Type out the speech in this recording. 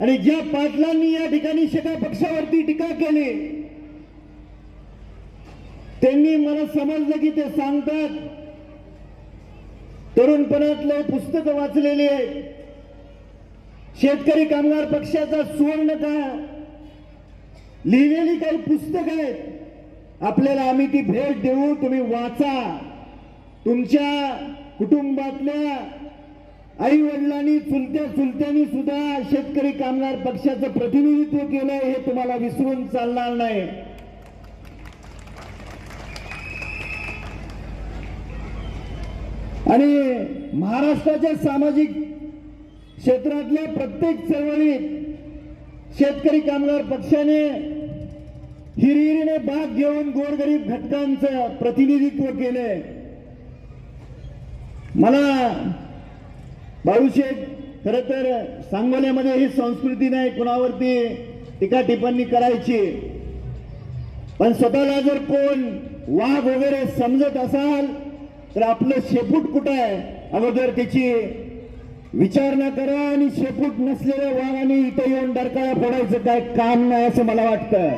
आणि ज्या पाटलांनी या ठिकाणी शेका पक्षावरती टीका केली त्यांनी मला समजलं की ते सांगतात. तरुणपणातले पुस्तक वाचलेली आहे शेतकरी कामगार पक्षाचा सुवर्ण का? लिहिलेली काही पुस्तक आहेत. आपल्याला आम्ही ती भेट देऊ तुम्ही वाचा. तुमच्या कुटुंबातल्या आई वडिलांनी चुलत्या चुलत्यांनी सुद्धा शेतकरी कामगार पक्षाचं प्रतिनिधित्व केलंय हे तुम्हाला विसरून चालणार नाही. आणि महाराष्ट्राच्या सामाजिक क्षेत्रातल्या प्रत्येक चळवळीत शेतकरी कामगार पक्षाने हिरिरीने भाग घेऊन गोरगरीब घटकांचं प्रतिनिधित्व केलंय. मला बाळूशेठ खर तर सांगोल्यामध्ये ही संस्कृती नाही कुणावरती टीका टिप्पणी करायची. पण स्वतःला जर कोण वाघ वगैरे समजत असाल तर आपलं शेपूट कुठं आहे? अगोदर त्याची विचारणा करा आणि शेपूट नसलेल्या वाघाने इथं येऊन डरकाळा फोडायचं काय काम नाही असं मला वाटतं.